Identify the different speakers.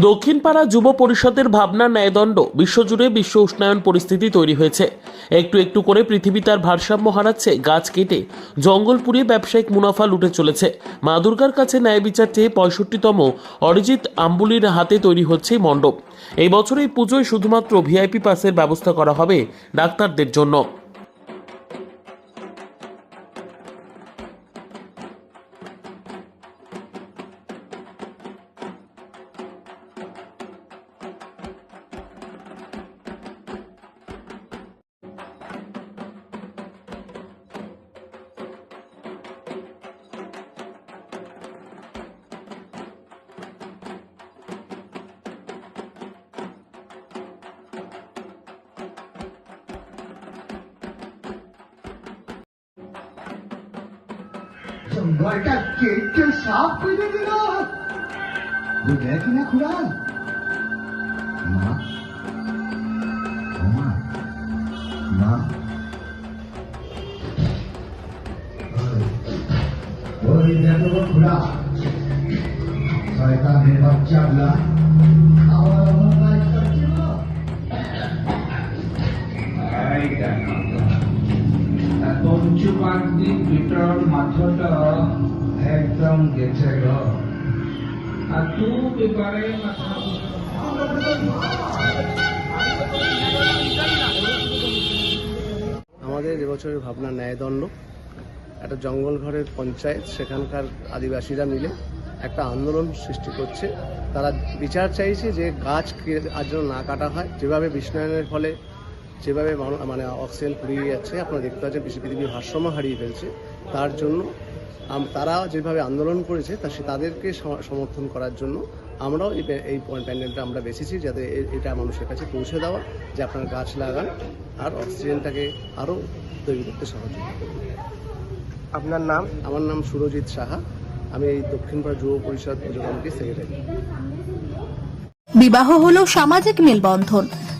Speaker 1: দক্ষিণপাড়া যুব পরিষদের ভাবনা ন্যায়দণ্ড, বিশ্বজুড়ে বিশ্ব উষ্ণায়ন পরিস্থিতি তৈরি হয়েছে। একটু একটু করে পৃথিবী তার ভারসাম্য হারাচ্ছে, গাছ কেটে জঙ্গল পুড়িয়ে ব্যবসায়িক মুনাফা লুটে চলেছে। মা দুর্গার কাছে ন্যায় বিচার চেয়ে পঁয়ষট্টিতম অরিজিৎ আম্বুলির হাতে তৈরি হচ্ছে মণ্ডপ। এই বছর এই পুজোয় শুধুমাত্র ভিআইপি পাসের ব্যবস্থা করা হবে ডাক্তারদের জন্য।
Speaker 2: জঙ্গলটা কেটে সাফ করে দিল বুঝলে কি না খুড়া মা মা মা ওই দেখো খুড়া শয়তানের বাচ্চাগুলা আবার আমার কাজ করছিল
Speaker 3: এই দেখো পঞ্চুপান্তির ভিতর মাথাটা একদম গেছে গো। আর তু
Speaker 4: আমাদের এবছরের ভাবনা ন্যায়দণ্ড। একটা জঙ্গল ঘরের পঞ্চায়েত, সেখানকার আদিবাসীরা মিলে একটা আন্দোলন সৃষ্টি করছে। তারা বিচার চাইছে যে গাছ আর যেন না কাটা হয়। যেভাবে বিশ্বায়নের ফলে যেভাবে মানু- মানে অক্সিজেন ফুরিয়ে যাচ্ছে আপনারা দেখতে পাচ্ছেন বিশ্ব- পৃথিবীর ভারসাম্য হারিয়ে ফেলছে। তার জন্য তারা যেভাবে আন্দোলন করেছে তা সে তাদেরকে সমর্থন করার জন্য আমরাও এই প্যা- এই প্যান্ডেলটা আমরা বেছেছি যাতে এটা মানুষের কাছে পৌঁছে দেওয়া যে আপনার গাছ লাগান আর অক্সিজেনটাকে আরও তৈরি করতে করবে
Speaker 5: আপনার নাম?
Speaker 4: আমার নাম সুরজিৎ সাহা। আমি এই দক্ষিণপাড়া যুব পরিষদ পুজো কমিটির সেক্রেটারি
Speaker 6: বিবাহ হলো সামাজিক মেলবন্ধন।